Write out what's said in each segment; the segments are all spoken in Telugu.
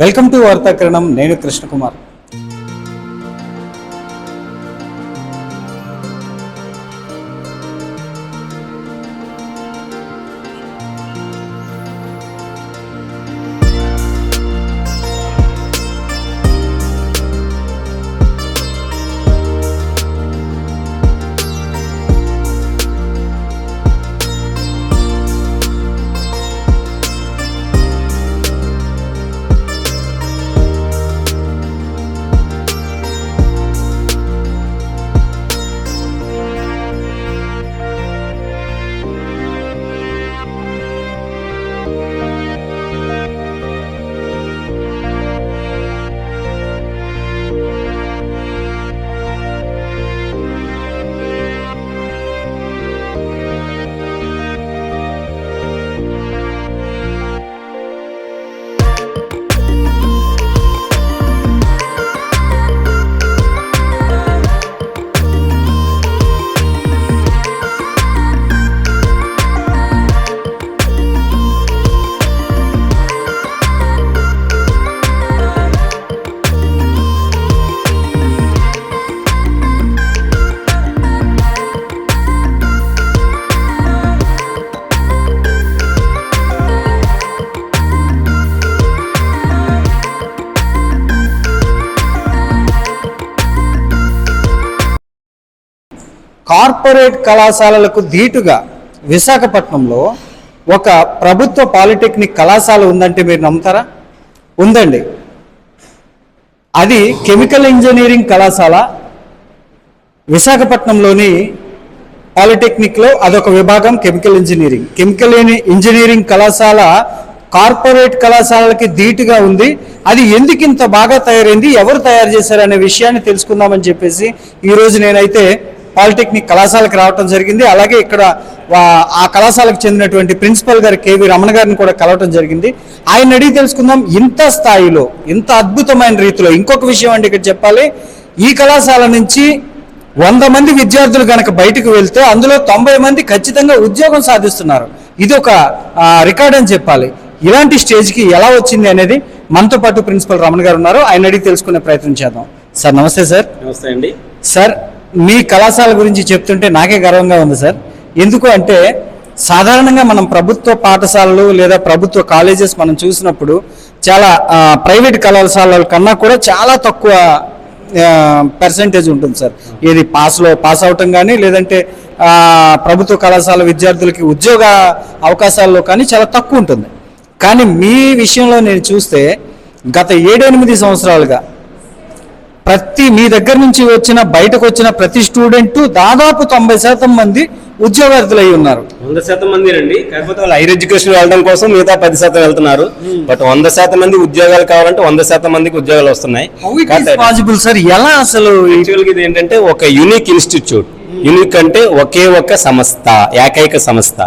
Welcome to వార్తాకిరణం. నేను కృష్ణకుమార్. కార్పొరేట్ కళాశాలలకు ధీటుగా విశాఖపట్నంలో ఒక ప్రభుత్వ పాలిటెక్నిక్ కళాశాల ఉందంటే మీరు నమ్ముతారా? ఉందండి. అది కెమికల్ ఇంజనీరింగ్ కళాశాల విశాఖపట్నంలోని పాలిటెక్నిక్లో అదొక విభాగం కెమికల్ ఇంజనీరింగ్. కెమికల్ ఇంజనీరింగ్ కళాశాల కార్పొరేట్ కళాశాలకి ధీటుగా ఉంది. అది ఎందుకు ఇంత బాగా తయారైంది? ఎవరు తయారు చేశారు అనే విషయాన్ని తెలుసుకుందామని చెప్పేసి ఈరోజు నేనైతే పాలిటెక్నిక్ కళాశాలకు రావటం జరిగింది. అలాగే ఇక్కడ ఆ కళాశాలకు చెందినటువంటి ప్రిన్సిపల్ గారు కేవి రమణ గారిని కూడా కలవటం జరిగింది. ఆయన అడిగి తెలుసుకుందాం ఇంత స్థాయిలో ఇంత అద్భుతమైన రీతిలో. ఇంకొక విషయం అండి ఇక్కడ చెప్పాలి. ఈ కళాశాల నుంచి వంద మంది విద్యార్థులు కనుక బయటకు వెళ్తే అందులో తొంభై మంది ఖచ్చితంగా ఉద్యోగం సాధిస్తున్నారు. ఇది ఒక రికార్డ్ అని చెప్పాలి. ఇలాంటి స్టేజ్కి ఎలా వచ్చింది అనేది మనతో పాటు ప్రిన్సిపల్ రమణ గారు ఉన్నారు. ఆయన అడిగి తెలుసుకునే ప్రయత్నం చేద్దాం. సార్ నమస్తే సార్. నమస్తే అండి. సార్ మీ కళాశాల గురించి చెప్తుంటే నాకే గర్వంగా ఉంది సార్. ఎందుకు అంటే సాధారణంగా మనం ప్రభుత్వ పాఠశాలలు లేదా ప్రభుత్వ కాలేజెస్ మనం చూసినప్పుడు చాలా ప్రైవేట్ కళాశాలల కన్నా కూడా చాలా తక్కువ పర్సంటేజ్ ఉంటుంది సార్. ఏది పాస్లో పాస్ అవటం కానీ లేదంటే ప్రభుత్వ కళాశాల విద్యార్థులకి ఉద్యోగ అవకాశాల్లో కానీ చాలా తక్కువ ఉంటుంది. కానీ మీ విషయంలో నేను చూస్తే గత ఏడెనిమిది సంవత్సరాలుగా ప్రతి మీ దగ్గర నుంచి వచ్చిన బయటకు వచ్చిన ప్రతి స్టూడెంట్ దాదాపు తొంభై శాతం మంది ఉద్యోగార్థులు అయి ఉన్నారు. వంద శాతం మంది రండి. కాకపోతే వాళ్ళు హైర్ ఎడ్యుకేషన్ వెళ్ళడం కోసం మిగతా పది శాతం వెళ్తున్నారు. బట్ వంద శాతం మంది ఉద్యోగాలు కావాలంటే వంద శాతం మందికి ఉద్యోగాలు వస్తున్నాయి. పాసిబుల్ సార్ ఎలా అసలు ఇది ఏంటంటే ఒక యూనిక్ ఇన్స్టిట్యూట్ యూనిక్ అంటే ఒకే ఒక సంస్థ ఏకైక సంస్థ.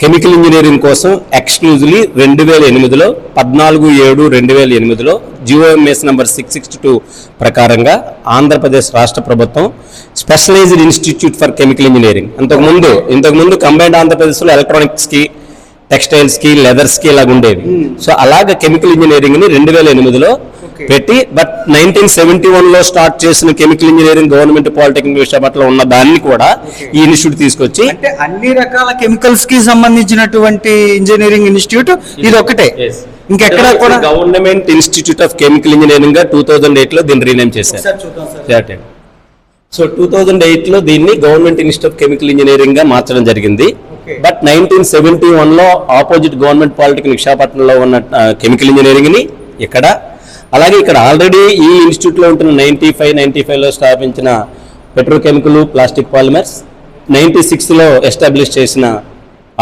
కెమికల్ ఇంజనీరింగ్ కోసం ఎక్స్క్లూజివ్లీ రెండు వేల ఎనిమిదిలో పద్నాలుగు ఏడు రెండు వేల ఎనిమిదిలో GOMS number six sixty two ప్రకారంగా ఆంధ్రప్రదేశ్ రాష్ట్ర ప్రభుత్వం specialised institute for chemical engineering. అంతకుముందు ఇంతకుముందు కంబైన్డ్ ఆంధ్రప్రదేశ్లో ఎలక్ట్రానిక్స్కి టెక్స్టైల్స్కి లెదర్స్కి ఇలాగ ఉండేవి సో అలాగ కెమికల్ ఇంజనీరింగ్ని రెండు వేల ఎనిమిదిలో పెట్టి బట్ నైన్టీన్ సెవెంటీ వన్లో స్టార్ట్ చేసిన కెమికల్ ఇంజనీరింగ్ గవర్నమెంట్ పాలిటెక్నిక్ విశాఖపట్నంలో ఉన్న దాన్ని కూడా ఈ ఇన్స్టిట్యూట్ తీసుకొచ్చి అంటే అన్ని రకాల కెమికల్స్కి సంబంధించినటువంటి ఇంజనీరింగ్ ఇన్స్టిట్యూట్ ఇది ఒకటే. ఇంకెక్కడ కూడా గవర్నమెంట్ ఇన్స్టిట్యూట్ ఆఫ్ కెమికల్ ఇంజనీరింగ్గా టూ థౌజండ్ ఎయిట్లో దీన్ని రీనేమ్ చేశారు. సో టూ థౌజండ్ ఎయిట్లో దీన్ని గవర్నమెంట్ ఇన్స్టిట్యూట్ ఆఫ్ కెమికల్ ఇంజనీరింగ్గా మార్చడం జరిగింది. బట్ నైన్టీన్ సెవెంటీ వన్లో ఆపోజిట్ గవర్నమెంట్ పాలిటెక్నిక్ విశాఖపట్నంలో ఉన్న కెమికల్ ఇంజనీరింగ్ని ఇక్కడ అలాగే ఇక్కడ ఆల్రెడీ ఈ ఇన్స్టిట్యూట్లో ఉంటున్న నైన్టీ ఫైవ్ నైన్టీ ఫైవ్లో స్థాపించిన పెట్రోకెమికల్ ప్లాస్టిక్ పాలిమర్స్ నైన్టీ సిక్స్లో ఎస్టాబ్లిష్ చేసిన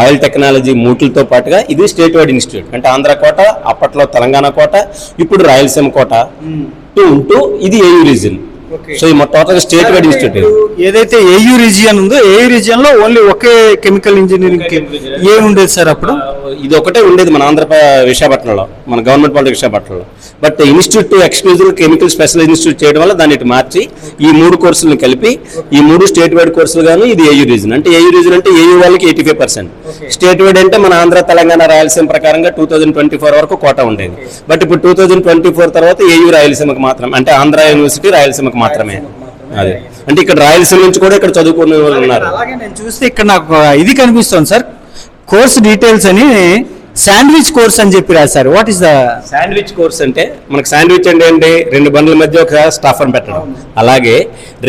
ఆయిల్ టెక్నాలజీ మూట్లతో పాటుగా ఇది స్టేట్ వైడ్ ఇన్స్టిట్యూట్ అంటే ఆంధ్ర కోట అప్పట్లో తెలంగాణ కోట ఇప్పుడు రాయలసీమ కోట టూ ఉంటూ ఇది ఏయూ రీజన్. సో ఈ టోటల్ స్టేట్ వైడ్ ఇన్స్టిట్యూట్. ఏదైతే ఏయూ రీజియన్ ఉందో ఏయూ రీజియన్లో ఓన్లీ ఒకే కెమికల్ ఇంజనీరింగ్. ఏ ఉండేది సార్ అప్పుడు ఇది ఒకటే ఉండేది మన ఆంధ్ర విశాఖపట్నంలో మన గవర్నమెంట్ పాలిటీ విశాఖపట్నంలో. But institute exclusive chemical special institute చేయడం వల్ల దాన్ని మార్చి ఈ మూడు కోర్సులను కలిపి ఈ మూడు స్టేట్ వైడ్ కోర్సులు గాను ఇది ఏయూ రీజన్ అంటే ఏయూ రీజన్ అంటే ఏయూ వాళ్ళకి eighty five percent state wide అంటే మన ఆంధ్ర తెలంగాణ రాయలసీమ ప్రకారంగా టూ థౌజండ్ ట్వంటీ ఫోర్ వరకు కోట ఉండేది. బట్ ఇప్పుడు టూ థౌజండ్ ట్వంటీ ఫోర్ తర్వాత ఏయూ రాయలసీమకు మాత్రం అంటే ఆంధ్ర యూనివర్సిటీ రాయలసీమకు మాత్రమే. అదే. అంటే ఇక్కడ రాయలసీమ నుంచి కూడా ఇక్కడ చదువుకునే వాళ్ళు ఉన్నారు. అలాగే నేను చూస్తే ఇక్కడ నాకు ఇది కనిపిస్తుంది సార్. కోర్స్ డీటెయిల్స్ అని శాండ్విచ్ కోర్స్ అని చెప్పి రాశారు. What is the sandwich course అంటే మనకు శాండ్విచ్ అంటే ఏంటి? రెండు బండ్ల మధ్య ఒక స్టాఫ్ అని పెట్టడం. అలాగే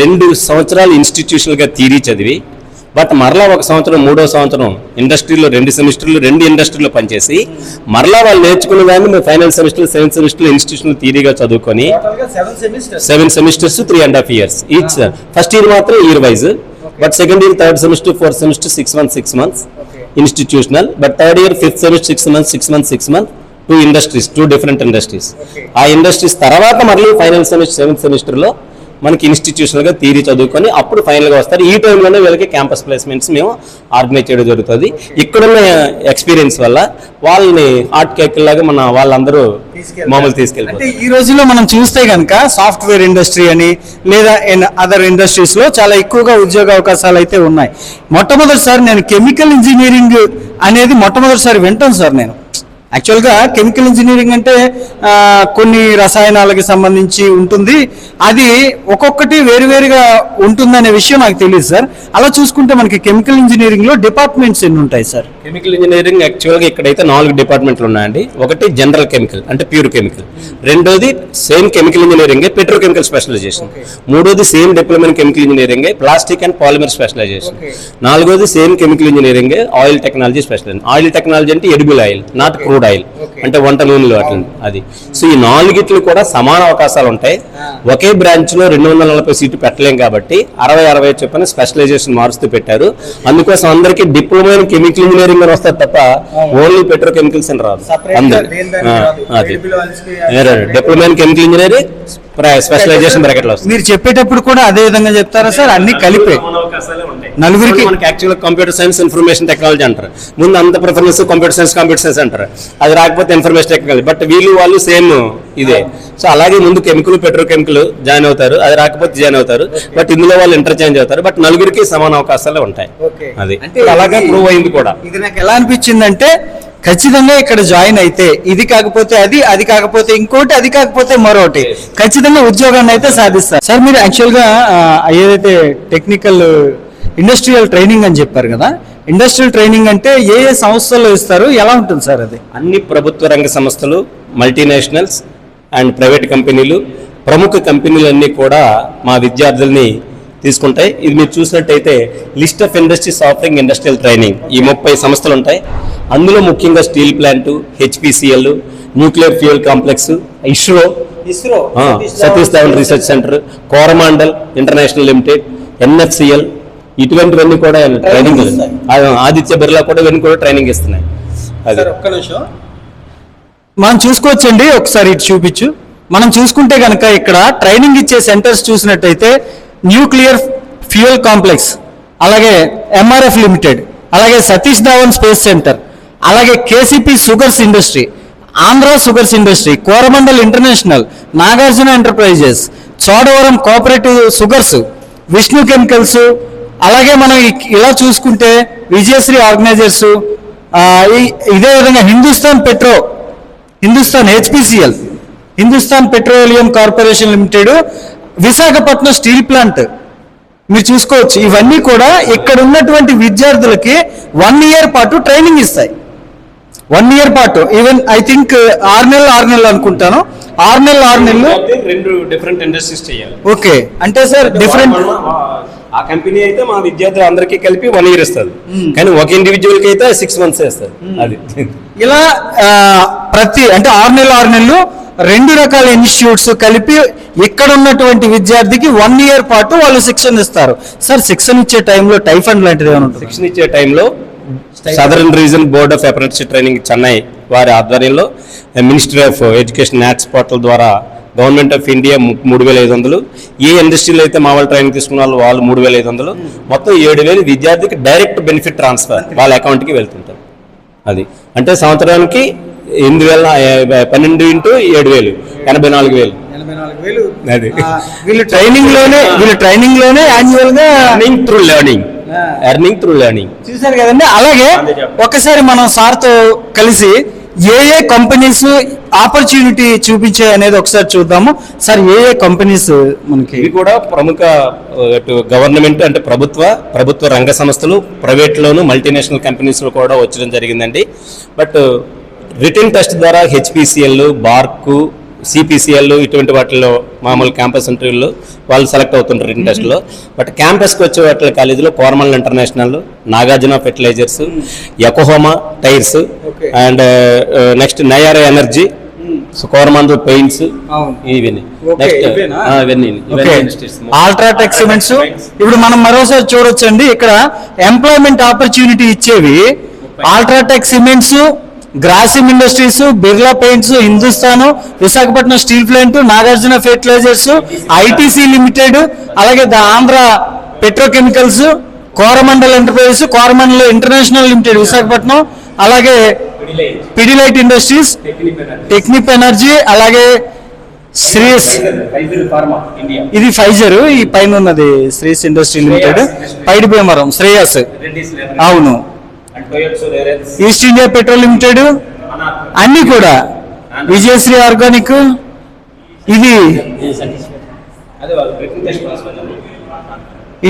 రెండు సంవత్సరాలు ఇన్స్టిట్యూషనల్గా థీరీ చదివి బట్ మరలా ఒక సంవత్సరం మూడో సంవత్సరం ఇండస్ట్రీలో రెండు సెమిస్టర్లు రెండు ఇండస్ట్రీలో పనిచేసి మరలా వాళ్ళు నేర్చుకున్న దాన్ని final semester seventh semester institutional థీరీగా చదువుకొని seven semesters three and half years each first year మాత్రం year wise but second year third semester fourth semester six months six months institutional but third year fifth semester six months six months six month two industries two different industries ఆ ఇండస్ట్రీస్ తర్వాత మళ్ళీ ఫైనల్ సెమిస్టర్ సెవెంత్ సెమిస్టర్లో మనకి ఇన్స్టిట్యూషనల్గా థీరీ చదువుకొని అప్పుడు ఫైనల్గా వస్తారు. ఈ టైంలోనే వీళ్ళకి క్యాంపస్ ప్లేస్మెంట్స్ మేము ఆర్గనైజ్ చేయడం జరుగుతుంది. ఇక్కడున్న ఎక్స్పీరియన్స్ వల్ల వాళ్ళని హార్ట్ కేక్ లాగా మన వాళ్ళందరూ మామూలు అంటే తీసుకెళ్ళిపోతారు ఈ రోజుల్లో మనం చూస్తే కనుక సాఫ్ట్వేర్ ఇండస్ట్రీ అని లేదా అదర్ ఇండస్ట్రీస్లో చాలా ఎక్కువగా ఉద్యోగ అవకాశాలు అయితే ఉన్నాయి. మొట్టమొదటిసారి నేను కెమికల్ ఇంజనీరింగ్ అనేది మొట్టమొదటిసారి వింటాను సార్ నేను. యాక్చువల్గా కెమికల్ ఇంజనీరింగ్ అంటే కొన్ని రసాయనాలకి సంబంధించి ఉంటుంది. అది ఒక్కొక్కటి వేరువేరుగా ఉంటుందనే విషయం నాకు తెలియదు సార్. అలా చూసుకుంటే మనకి కెమికల్ ఇంజనీరింగ్లో డిపార్ట్మెంట్స్ ఎన్ని ఉంటాయి సార్? కెమికల్ ఇంజనీరింగ్ యాక్చువల్గా ఇక్కడైతే నాలుగు డిపార్ట్మెంట్లు ఉన్నాయండి. ఒకటి జనరల్ కెమికల్ అంటే ప్యూర్ కెమికల్ రెండోది same chemical engineering petrochemical specialization మూడోది same diploma chemical engineering plastic and polymer specialization నాలుగోది same chemical engineering oil technology specialization oil technology అంటే edible oil not crude oil అంటే వంట నూనెలు అట్లా అది. సో ఈ నాలుగిట్లు కూడా సమాన అవకాశాలు ఉంటాయి. ఒకే బ్రాంచ్లో రెండు వందల నలభై సీట్లు పెట్టలేం కాబట్టి అరవై అరవై చొప్పున స్పెషలైజేషన్ మారుస్తూ పెట్టారు. అందుకోసం అందరికీ డిప్లొమా ఇన్ కెమికల్ ఇంజనీరింగ్ అని వస్తారు తప్ప ఓన్లీ పెట్రోకెమికల్స్ అని రాదు. అందరు అది. Diploma in chemical engineering specialization బ్రాకెట్లో వస్తుంది. మీరు చెప్పేటప్పుడు కూడా అదే విధంగా చెప్తారా సార్? అన్ని కలిపే. నలుగురికి- మనకి actual computer science information technology అంటారు. ముందు అంత preference computer science computer science అంటారు. అది రాకపోతే ఇన్ఫర్మేషన్ టెక్నాలజీ బట్ వీళ్ళు వాళ్ళు సేమ్ ఇదే. సో అలాగే ముందు కెమికల్ పెట్రోకెమికల్ జాయిన్ అవుతారు. అది రాకపోతే జాయిన్ అవుతారు. బట్ ఇందులో వాళ్ళు ఇంటర్చేంజ్ అవుతారు. బట్ నలుగురికి సమాన అవకాశాలు ఉంటాయి. అది. అలాగే ప్రూవ్ అయింది కూడా. ఇది నాకు ఎలా అనిపించిందంటే ఖచ్చితంగా ఇక్కడ జాయిన్ అయితే ఇది కాకపోతే అది అది కాకపోతే ఇంకోటి అది కాకపోతే మరొకటి. ఖచ్చితంగా ఉద్యోగాన్ని అయితే సాధిస్తారు. సార్ మీరు యాక్చువల్గా ఆ, ఏదైతే టెక్నికల్ ఇండస్ట్రియల్ ట్రైనింగ్ అని చెప్పారు కదా. ఇండస్ట్రియల్ ట్రైనింగ్ అంటే ఏ ఏ సంస్థల్లో ఇస్తారు? ఎలా ఉంటుంది సార్ అది? అన్ని ప్రభుత్వ రంగ సంస్థలు మల్టీనేషనల్స్ అండ్ ప్రైవేట్ కంపెనీలు ప్రముఖ కంపెనీలన్నీ కూడా మా విద్యార్థుల్ని తీసుకుంటాయి. ఇది మీరు చూసినట్టయితే list of industries offering industrial training ఈ ముప్పై సంస్థలు ఉంటాయి. అందులో ముఖ్యంగా steel plant HPCL nuclear fuel complex ISRO ISRO. Satish Dhawan research centre Coromandel international limited NFCL ఇటువంటివన్నీ కూడా ట్రైనింగ్ ఇస్తాయి. ఆదిత్య బిర్లా కూడా ఇవన్నీ కూడా ట్రైనింగ్ ఇస్తున్నాయి. అది. మనం చూసుకోవచ్చండి ఒకసారి ఇటు చూపించు. మనం చూసుకుంటే గనక ఇక్కడ ట్రైనింగ్ ఇచ్చే సెంటర్స్ చూసినట్టయితే న్యూక్లియర్ ఫ్యూయల్ కాంప్లెక్స్ అలాగే ఎంఆర్ఎఫ్ లిమిటెడ్ అలాగే సతీష్ ధావన్ స్పేస్ సెంటర్ అలాగే KCP sugars industry Andhra sugars industry Coromandel international Nagarjuna enterprises Chodavaram cooperative sugars Vishnu chemicals అలాగే మనం ఇలా చూసుకుంటే విజయశ్రీ ఆర్గనైజర్స్ ఇదే విధంగా Hindustan petro Hindustan HPCL Hindustan petroleum corporation limited Visakhapatnam steel plant. మీరు చూసుకోవచ్చు ఇవన్నీ కూడా ఇక్కడ ఉన్నటువంటి విద్యార్థులకి వన్ ఇయర్ పాటు ట్రైనింగ్ ఇస్తాయి. వన్ ఇయర్ పాటు ఈవెన్ ఐ థింక్ ఆరు నెలలు ఆరు నెలలు అనుకుంటాను. ఆరు నెలలు ఆరు నెలలు. రెండు డిఫరెంట్ ఇండస్ట్రీస్ చేయాలి. ఓకే అంటే సార్ డిఫరెంట్ ఆ కంపెనీ అయితే మా విద్యార్థులు అందరికీ కలిపి వన్ ఇయర్ ఇస్తుంది. కానీ ఒక ఇండివిజువల్కి అయితే సిక్స్ మంత్స్ ఇస్తారు అది. ఇలా ప్రతి అంటే ఆరు నెలలు ఆరు నెలలు రెండు రకాల ఇన్స్టిట్యూట్స్ కలిపి ఇక్కడ ఉన్నటువంటి విద్యార్థికి వన్ ఇయర్ పాటు వాళ్ళు శిక్షణ ఇస్తారు. సార్ శిక్షణ ఇచ్చే టైంలో టైఫండ్ లాంటిది ఏమైనా శిక్షణ ఇచ్చే టైంలో southern region board of apprenticeship training Chennai వారి ఆధ్వర్యంలో ministry of education acts portal ద్వారా గవర్నమెంట్ ఆఫ్ ఇండియా మూడు వేల ఐదు వందలు ఏ ఇండస్ట్రీలో అయితే మా వాళ్ళు ట్రైనింగ్ తీసుకున్న వాళ్ళు వాళ్ళు మూడు వేల ఐదు వందలు మొత్తం ఏడు వేలు విద్యార్థికి డైరెక్ట్ బెనిఫిట్ ట్రాన్స్ఫర్ వాళ్ళ అకౌంట్కి వెళ్తుంటారు. అది అంటే సంవత్సరానికి ఎనిమిది వేల పన్నెండు ఇంటూ ఏడు వేలు ఎనభై నాలుగు వేలు. అది. వీళ్ళు ట్రైనింగ్లోనే వీళ్ళు ట్రైనింగ్లోనే యాన్యువల్గా earning through learning earning through learning చూశారు కదండి? అలాగే ఒకసారి మనం సార్తో కలిసి ఏ ఏ కంపెనీస్ ఆపర్చునిటీ చూపించాయి అనేది ఒకసారి చూద్దాము. సార్ ఏ ఏ కంపెనీస్ మనకి? ఇవి కూడా ప్రముఖ గవర్నమెంట్ అంటే ప్రభుత్వ ప్రభుత్వ రంగ సంస్థలు ప్రైవేట్లోను మల్టీనేషనల్ కంపెనీస్లో కూడా వచ్చడం జరిగిందండి. బట్ రిటర్న్ టెస్ట్ ద్వారా హెచ్పిసిఎల్ బార్కు సిపిసిఎల్ ఇటువంటి వాటిల్లో మామూలు క్యాంపస్ ఇంటర్వ్యూలో వాళ్ళు సెలెక్ట్ అవుతుంటారు రిటర్న్ టెస్ట్లో. బట్ క్యాంపస్కి వచ్చే వాటి కాలేజీలో Coromandel international Nagarjuna fertilisers Yokohama tyres. And next Nayara energy so Coromandel paints. ఇవన్నీ. ఆల్ట్రాటెక్ సిమెంట్స్ ఇప్పుడు మనం మరోసారి చూడొచ్చండి ఇక్కడ ఎంప్లాయ్మెంట్ ఆపర్చునిటీ ఇచ్చేవి UltraTech cements Grasim industries Birla paints Hindustan Visakhapatnam steel plant Nagarjuna fertilisers ITC limited అలాగే the Andhra petrochemicals Coromandel enterprises Coromandel international limited Visakhapatnam అలాగే పిడిలైట్ ఇండస్ట్రీస్ టెక్నిప్ ఎనర్జీ అలాగే శ్రీస్ ఇది ఫైజర్ ఈ పైన ఉన్నది శ్రీస్ ఇండస్ట్రీ లిమిటెడ్ పైడి భీమవరం శ్రేయస్ అవును. ఈస్ట్ ఇండియా పెట్రోల్ లిమిటెడ్ అన్ని కూడా. విజయశ్రీ ఆర్గానిక్ ఇది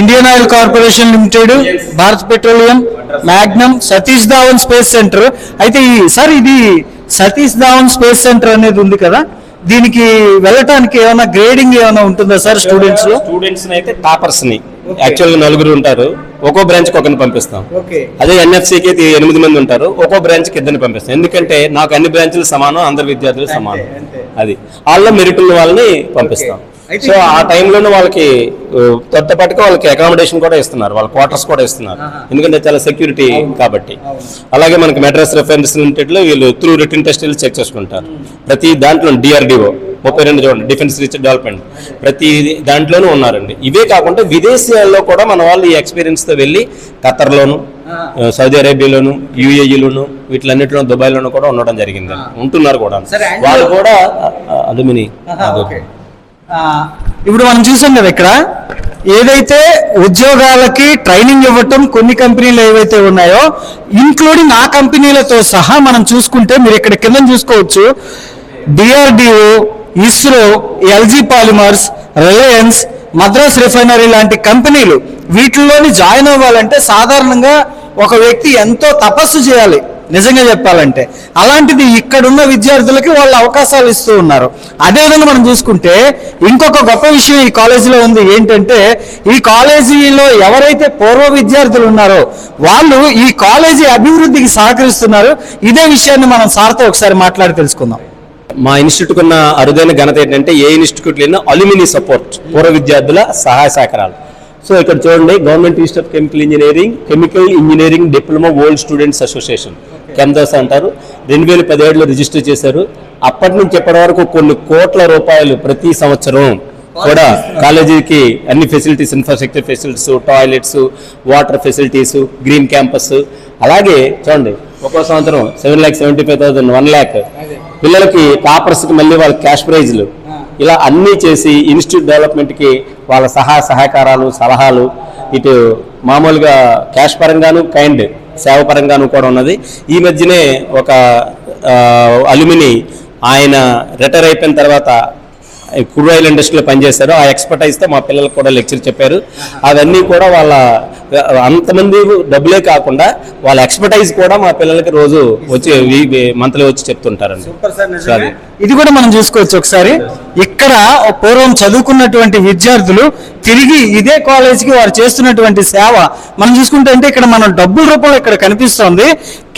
Indian oil corporation limited Bharat petroleum Magnum Satish Dhawan space centre. అయితే ఈ సార్ ఇది సతీష్ ధావన్ స్పేస్ సెంటర్ అనేది ఉంది కదా? దీనికి వెళ్ళటానికి ఏమైనా గ్రేడింగ్ ఏమైనా ఉంటుందా సార్ స్టూడెంట్స్లో? స్టూడెంట్స్ అయితే టాపర్స్ని యాక్చువల్గా నలుగురు ఉంటారు. ఒక్కో బ్రాంచ్ ఒకరిని పంపిస్తాం. అదే ఎన్ఎఫ్సికి ఎనిమిది మంది ఉంటారు. ఒక్కో బ్రాంచ్కి ఇద్దరిని పంపిస్తాం. ఎందుకంటే నాకు అన్ని బ్రాంచ్లు సమానం అందరు విద్యార్థులు సమానం. అది. వాళ్ళ మెరిట్ ఉన్న వాళ్ళని పంపిస్తాం. సో ఆ టైంలోనే వాళ్ళకి తొత్తపాటుగా వాళ్ళకి అకామిడేషన్ కూడా ఇస్తున్నారు వాళ్ళ క్వార్టర్స్ కూడా ఇస్తున్నారు. ఎందుకంటే చాలా సెక్యూరిటీ కాబట్టి. అలాగే మనకి మెడ్రాస్ రెఫరెన్స్ లిమిటెడ్లో వీళ్ళు త్రూ రిటర్న్ టెస్ట్ చెక్ చేసుకుంటారు. ప్రతి దాంట్లో డిఆర్డిఓ ముప్పై రెండు చూడండి డిఫెన్స్ రీసెర్చ్ డెవలప్మెంట్ ప్రతి దాంట్లోనూ ఉన్నారండి. ఇవే కాకుండా విదేశాల్లో కూడా మన వాళ్ళు ఈ ఎక్స్పీరియన్స్తో వెళ్ళి ఖతర్లోను సౌదీ అరేబియాలోను యూఏఈలోను వీటిలన్నిటిలో దుబాయ్లోను కూడా ఉండడం జరిగింది ఉంటున్నారు కూడా. వాళ్ళు కూడా అలుమిని ఇప్పుడు మనం చూసాం కదా ఇక్కడ ఏదైతే ఉద్యోగాలకి ట్రైనింగ్ ఇవ్వటం కొన్ని కంపెనీలు ఏవైతే ఉన్నాయో ఇంక్లూడింగ్ ఆ కంపెనీలతో సహా మనం చూసుకుంటే మీరు ఇక్కడ కింద చూసుకోవచ్చు. DRDO ISRO LG polymers Reliance Madras refinery లాంటి కంపెనీలు వీటిల్లోని జాయిన్ అవ్వాలంటే సాధారణంగా ఒక వ్యక్తి ఎంతో తపస్సు చేయాలి. నిజంగా చెప్పాలంటే అలాంటిది ఇక్కడున్న విద్యార్థులకి వాళ్ళు అవకాశాలు ఇస్తూ ఉన్నారు. అదేవిధంగా మనం చూసుకుంటే ఇంకొక గొప్ప విషయం ఈ కాలేజీలో ఉంది. ఏంటంటే ఈ కాలేజీలో ఎవరైతే పూర్వ విద్యార్థులు ఉన్నారో వాళ్ళు ఈ కాలేజీ అభివృద్ధికి సహకరిస్తున్నారు. ఇదే విషయాన్ని మనం సార్తో ఒకసారి మాట్లాడి తెలుసుకుందాం. మా ఇన్స్టిట్యూట్ ఉన్న అరుదైన ఘనత ఏంటంటే ఏ ఇన్స్టిట్యూట్ లేని అల్యూమిని సపోర్ట్ పూర్వ విద్యార్థుల సహాయ సహకారాలు. సో ఇక్కడ చూడండి government institute of chemical engineering chemical engineering diploma old students association. కెమ్దాస్ అంటారు. రెండు వేల పదిహేడులో రిజిస్టర్ చేశారు. అప్పటి నుంచి ఇప్పటి వరకు కొన్ని కోట్ల రూపాయలు ప్రతి సంవత్సరం కూడా కాలేజీకి అన్ని facilities infrastructure facilities toilets water facilities green campus అలాగే చూడండి ఒక్కో సంవత్సరం seven lakh seventy five thousand one lakh పిల్లలకి టాపర్స్కి మళ్ళీ వాళ్ళ క్యాష్ ప్రైజ్లు ఇలా అన్నీ చేసి ఇన్స్టిట్యూట్ డెవలప్మెంట్కి వాళ్ళ సహాయ సహకారాలు సలహాలు ఇటు మామూలుగా క్యాష్ పరంగాను కైండ్ సేవ పరంగాను కూడా ఉన్నది. ఈ మధ్యనే ఒక అలుమిని ఆయన రిటైర్ అయిపోయిన తర్వాత క్రూడ్ ఆయిల్ ఇండస్ట్రీలో పనిచేశారు. ఆ ఎక్స్పర్టైజ్తో మా పిల్లలకు కూడా లెక్చర్ చెప్పారు. అవన్నీ కూడా వాళ్ళ అంతమంది డబ్బులే కాకుండా వాళ్ళ ఎక్స్పర్టైజ్ కూడా మా పిల్లలకి రోజు వచ్చి మంత్లీ వచ్చి చెప్తుంటారండి. సో అది. ఇది కూడా మనం చూసుకోవచ్చు ఒకసారి. ఇక్కడ పూర్వం చదువుకున్నటువంటి విద్యార్థులు తిరిగి ఇదే కాలేజీకి వారు చేస్తున్నటువంటి సేవ మనం చూసుకుంటే అంటే ఇక్కడ మనం డబ్బుల రూపంలో ఇక్కడ కనిపిస్తోంది.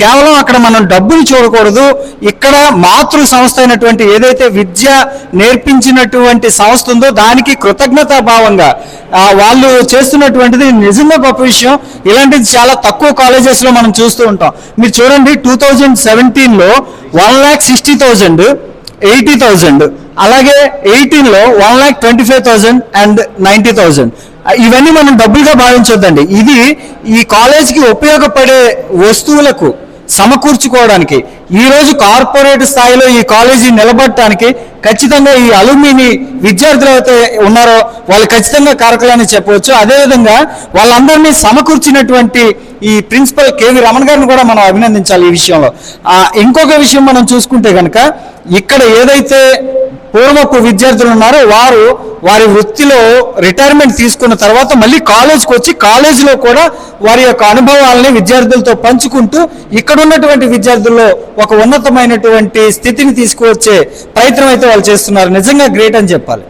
కేవలం అక్కడ మనం డబ్బులు చూడకూడదు. ఇక్కడ మాతృ సంస్థ అయినటువంటి ఏదైతే విద్య నేర్పించినటువంటి సంస్థ ఉందో దానికి కృతజ్ఞతా భావంగా వాళ్ళు చేస్తున్నటువంటిది నిజంగా గొప్ప విషయం. ఇలాంటిది చాలా తక్కువ కాలేజెస్లో మనం చూస్తూ ఉంటాం. మీరు చూడండి టూ థౌజండ్ సెవెంటీన్లో one lakh sixty thousand eighty thousand అలాగే ఎయిటీన్లో one lakh twenty five thousand and ninety thousand ఇవన్నీ మనం డబ్బులుగా భావించొద్దండి. ఇది ఈ కాలేజ్కి ఉపయోగపడే వస్తువులకు సమకూర్చుకోవడానికి ఈ రోజు కార్పొరేట్ స్థాయిలో ఈ కాలేజీ నిలబడటానికి ఖచ్చితంగా ఈ అలుమిని విద్యార్థులు అయితే ఉన్నారో వాళ్ళు ఖచ్చితంగా కారకులని చెప్పవచ్చు. అదేవిధంగా వాళ్ళందరినీ సమకూర్చినటువంటి ఈ ప్రిన్సిపల్ కేవి రమణ గారిని కూడా మనం అభినందించాలి ఈ విషయంలో. ఇంకొక విషయం మనం చూసుకుంటే కనుక ఇక్కడ ఏదైతే పూర్వపు విద్యార్థులు ఉన్నారో వారు వారి వృత్తిలో రిటైర్మెంట్ తీసుకున్న తర్వాత మళ్ళీ కాలేజ్కి వచ్చి కాలేజీలో కూడా వారి యొక్క అనుభవాలని విద్యార్థులతో పంచుకుంటూ ఇక్కడ ఉన్నటువంటి విద్యార్థుల్లో ఒక ఉన్నతమైనటువంటి స్థితిని తీసుకువచ్చే ప్రయత్నం అయితే వాళ్ళు చేస్తున్నారు. నిజంగా గ్రేట్ అని చెప్పాలి.